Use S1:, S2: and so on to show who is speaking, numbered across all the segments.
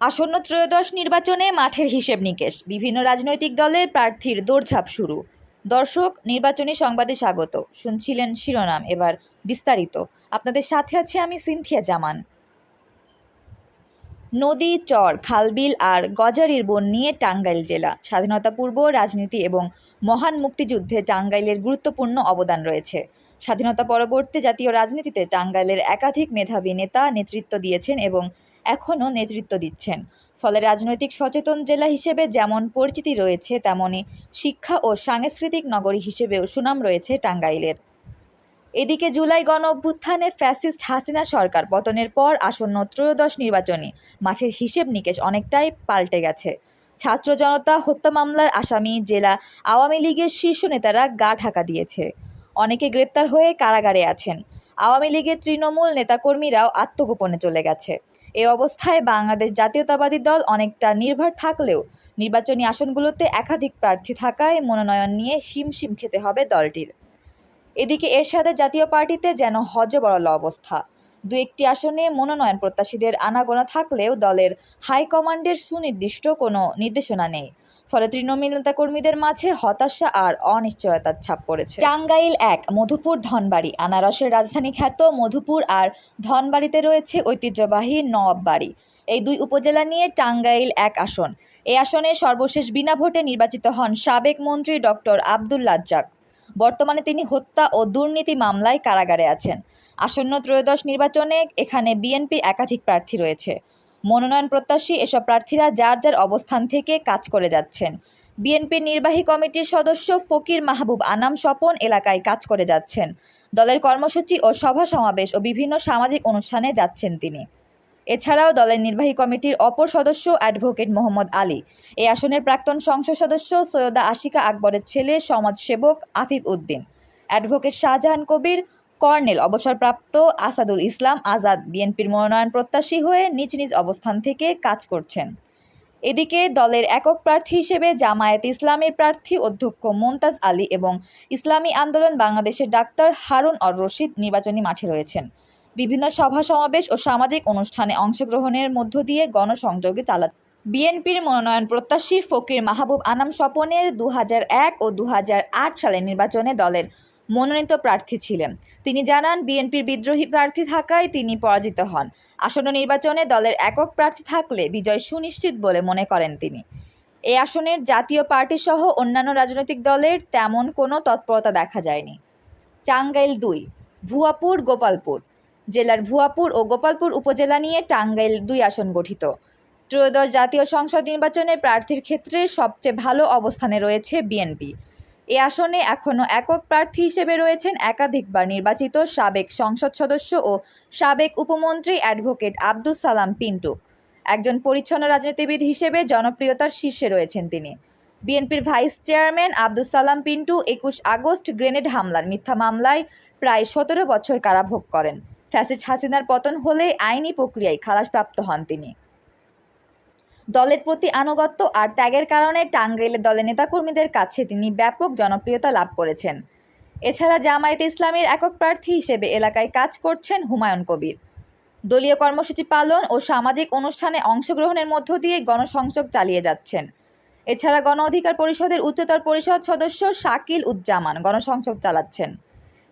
S1: আসন্ন ত্রয়োদশ নির্বাচনে মাঠের হিসেব নিকেশ। বিভিন্ন রাজনৈতিক দলের প্রার্থীর দৌড়ঝাঁপ শুরু। দর্শক, নির্বাচনী সংবাদে স্বাগত। শুনছিলেন শিরোনাম, এবার বিস্তারিত। আপনাদের সাথে আছে আমি সিনথিয়া জামান। নদী, চর, খালবিল আর গজারির বন নিয়ে টাঙ্গাইল জেলা। স্বাধীনতা পূর্ব, রাজনীতি এবং মহান মুক্তিযুদ্ধে টাঙ্গাইলের গুরুত্বপূর্ণ অবদান রয়েছে। স্বাধীনতা পরবর্তী জাতীয় রাজনীতিতে টাঙ্গাইলের একাধিক মেধাবী নেতা নেতৃত্ব দিয়েছেন এবং এখনও নেতৃত্ব দিচ্ছেন। ফলে রাজনৈতিক সচেতন জেলা হিসেবে যেমন পরিচিতি রয়েছে, তেমনি শিক্ষা ও সাংস্কৃতিক নগরী হিসেবেও সুনাম রয়েছে টাঙ্গাইলের। এদিকে জুলাই গণ অভ্যুত্থানে ফ্যাসিস্ট হাসিনা সরকার পতনের পর আসন্ন ত্রয়োদশ নির্বাচনে মাঠের হিসেব নিকেশ অনেকটাই পাল্টে গেছে। ছাত্র জনতা হত্যা মামলার আসামি জেলা আওয়ামী লীগের শীর্ষ নেতারা গা ঢাকা দিয়েছে। অনেকে গ্রেপ্তার হয়ে কারাগারে আছেন। আওয়ামী লীগের তৃণমূল নেতাকর্মীরাও আত্মগোপনে চলে গেছে। এ অবস্থায় বাংলাদেশ জাতীয়তাবাদী দল অনেকটা নির্ভর থাকলেও নির্বাচনী আসনগুলোতে একাধিক প্রার্থী থাকায় মনোনয়ন নিয়ে হিমশিম খেতে হবে দলটির। এদিকে এরশাদের জাতীয় পার্টিতে যেন হজবরল অবস্থা। দু একটি আসনে মনোনয়ন প্রত্যাশীদের আনাগোনা থাকলেও দলের হাইকমান্ডের সুনির্দিষ্ট কোনো নির্দেশনা নেই। ফলে তৃণমূল নেতাকর্মীদের মাঝে হতাশা আর অনিশ্চয়তার ছাপ পড়েছে। টাঙ্গাইল এক, মধুপুর ধনবাড়ি। আনারসের রাজধানী খ্যাত মধুপুর আর ধনবাড়িতে রয়েছে ঐতিহ্যবাহী নওয়াব বাড়ি। এই দুই উপজেলা নিয়ে টাঙ্গাইল এক আসন। এই আসনে সর্বশেষ বিনা ভোটে নির্বাচিত হন সাবেক মন্ত্রী ডক্টর আব্দুল রাজ্জাক। বর্তমানে তিনি হত্যা ও দুর্নীতি মামলায় কারাগারে আছেন। আসন্ন ত্রয়োদশ নির্বাচনে এখানে বিএনপির একাধিক প্রার্থী রয়েছে। মনোনয়ন প্রত্যাশী এসব প্রার্থীরা যার যার অবস্থান থেকে কাজ করে যাচ্ছেন। বিএনপির নির্বাহী কমিটির সদস্য ফকির মাহবুব আনাম স্বপন এলাকায় কাজ করে যাচ্ছেন। দলের কর্মসূচি ও সভা সমাবেশ ও বিভিন্ন সামাজিক অনুষ্ঠানে যাচ্ছেন তিনি। এছাড়াও দলের নির্বাহী কমিটির অপর সদস্য অ্যাডভোকেট মোহাম্মদ আলী। এই আসনের প্রাক্তন সংসদ সদস্য সৈয়দা আশিকা আকবরের ছেলে, সমাজসেবক আফিফ উদ্দিন। অ্যাডভোকেট শাহজাহান কবির কর্নেল অবসরপ্রাপ্ত আসাদুল ইসলাম আজাদ বিএনপির মনোনয়ন প্রত্যাশী হয়ে নিজ নিজ অবস্থান থেকে কাজ করছেন। এদিকে দলের একক প্রার্থী হিসেবে জামায়াত ইসলামের প্রার্থী অধ্যক্ষ মোমতাজ আলী এবং ইসলামী আন্দোলন বাংলাদেশের ডাক্তার হারুন অর রশিদ নির্বাচনী মাঠে রয়েছেন। বিভিন্ন সভা, সমাবেশ ও সামাজিক অনুষ্ঠানে অংশগ্রহণের মধ্য দিয়ে গণসংযোগে চালা বিএনপির মনোনয়ন প্রত্যাশী ফকির মাহবুব আনাম স্বপনের দু এক ও দু হাজার আট সালের নির্বাচনে দলের মনোনীত প্রার্থী ছিলেন। তিনি জানান, বিএনপির বিদ্রোহী প্রার্থী থাকায় তিনি পরাজিত হন। আসন্ন নির্বাচনে দলের একক প্রার্থী থাকলে বিজয় সুনিশ্চিত বলে মনে করেন তিনি। এই আসনের জাতীয় পার্টি সহ অন্যান্য রাজনৈতিক দলের তেমন কোনো তৎপরতা দেখা যায়নি। টাঙ্গাইল দুই, ভুয়াপুর, গোপালপুর। জেলার ভুয়াপুর ও গোপালপুর উপজেলা নিয়ে টাঙ্গাইল দুই আসন গঠিত। ত্রয়োদশ জাতীয় সংসদ নির্বাচনে প্রার্থীর ক্ষেত্রে সবচেয়ে ভালো অবস্থানে রয়েছে বিএনপি। এ আসনে এখনও একক প্রার্থী হিসেবে রয়েছেন একাধিকবার নির্বাচিত সাবেক সংসদ সদস্য ও সাবেক উপমন্ত্রী অ্যাডভোকেট আব্দুস সালাম পিন্টু। একজন পরিচ্ছন্ন রাজনীতিবিদ হিসেবে জনপ্রিয়তার শীর্ষে রয়েছেন তিনি। বিএনপির ভাইস চেয়ারম্যান আব্দুস সালাম পিন্টু একুশ আগস্ট গ্রেনেড হামলার মিথ্যা মামলায় প্রায় সতেরো বছর কারাভোগ করেন। ফ্যাসিস্ট হাসিনার পতন হলে আইনি প্রক্রিয়ায় খালাসপ্রাপ্ত হন তিনি। দলের প্রতি আনুগত্য আর ত্যাগের কারণে টাঙ্গাইলের দলের নেতাকর্মীদের কাছে তিনি ব্যাপক জনপ্রিয়তা লাভ করেছেন। এছাড়া জামায়াতে ইসলামের একক প্রার্থী হিসেবে এলাকায় কাজ করছেন হুমায়ুন কবির। দলীয় কর্মসূচি পালন ও সামাজিক অনুষ্ঠানে অংশগ্রহণের মধ্য দিয়ে গণসংযোগ চালিয়ে যাচ্ছেন। এছাড়া গণ অধিকার পরিষদের উচ্চতর পরিষদ সদস্য শাকিল উজ্জামান গণসংযোগ চালাচ্ছেন।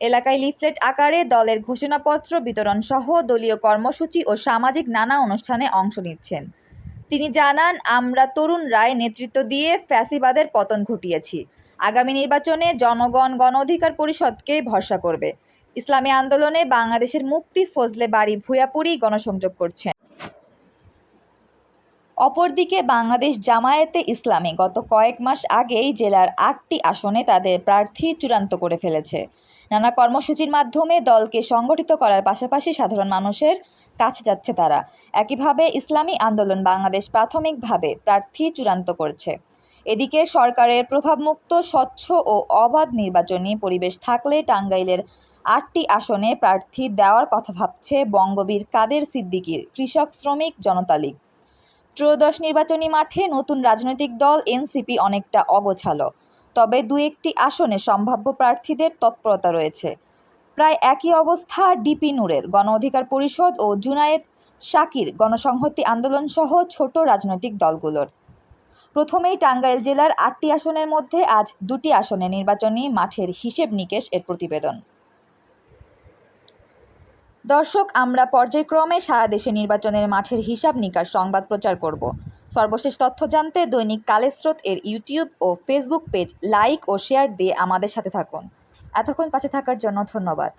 S1: এলাকায় লিফলেট আকারে দলের ঘোষণাপত্র বিতরণ সহ দলীয় কর্মসূচি ও সামাজিক নানা অনুষ্ঠানে অংশ নিচ্ছেন। তিনি জানান, আমরা তরুণ রায় নেতৃত্ব দিয়ে ফ্যাসিবাদের পতন ঘটিয়েছি। আগামী নির্বাচনে জনগণ গণ অধিকার পরিষদকে ভরসা করবে। ইসলামী আন্দোলনে বাংলাদেশের মুক্তি ফজলে বাড়ি ভূয়াপুরি গণসংযোগ করছেন। অপরদিকে বাংলাদেশ জামায়াতে ইসলামী গত কয়েক মাস আগেই জেলার আটটি আসনে তাদের প্রার্থী চূড়ান্ত করে ফেলেছে। নানা কর্মসূচির মাধ্যমে দলকে সংগঠিত করার পাশাপাশি সাধারণ মানুষের কাছে যাচ্ছে তারা। একইভাবে ইসলামী আন্দোলন বাংলাদেশ প্রাথমিকভাবে প্রার্থী চূড়ান্ত করছে। এদিকে সরকারের প্রভাবমুক্ত, স্বচ্ছ ও অবাধ নির্বাচনী পরিবেশ থাকলে টাঙ্গাইলের আটটি আসনে প্রার্থী দেওয়ার কথা ভাবছে বঙ্গবীর কাদের সিদ্দিকীর কৃষক শ্রমিক জনতা লীগ। ত্রয়োদশ নির্বাচনী মাঠে নতুন রাজনৈতিক দল এনসিপি অনেকটা অগোছালো। তবে দু একটি আসনে সম্ভাব্য প্রার্থীদের তৎপরতা রয়েছে। প্রায় একই অবস্থা ডিপি নূরের গণ অধিকার পরিষদ ও জুনায়েদ শাকির গণসংহতি আন্দোলন সহ ছোট রাজনৈতিক দলগুলোর। প্রথমেই টাঙ্গাইল জেলার আটটি আসনের মধ্যে আজ দুটি আসনে নির্বাচনী মাঠের হিসেব নিকেশ এর প্রতিবেদন। দর্শক, আমরা পর্যায়ক্রমে সারা দেশে নির্বাচনের মাঠের হিসাব নিকাশ সংবাদ প্রচার করব। সর্বশেষ তথ্য জানতে দৈনিক কালেস্রোত এর ইউটিউব ও ফেসবুক পেজ লাইক ও শেয়ার দিয়ে আমাদের সাথে থাকুন। এতক্ষণ পাশে থাকার জন্য ধন্যবাদ।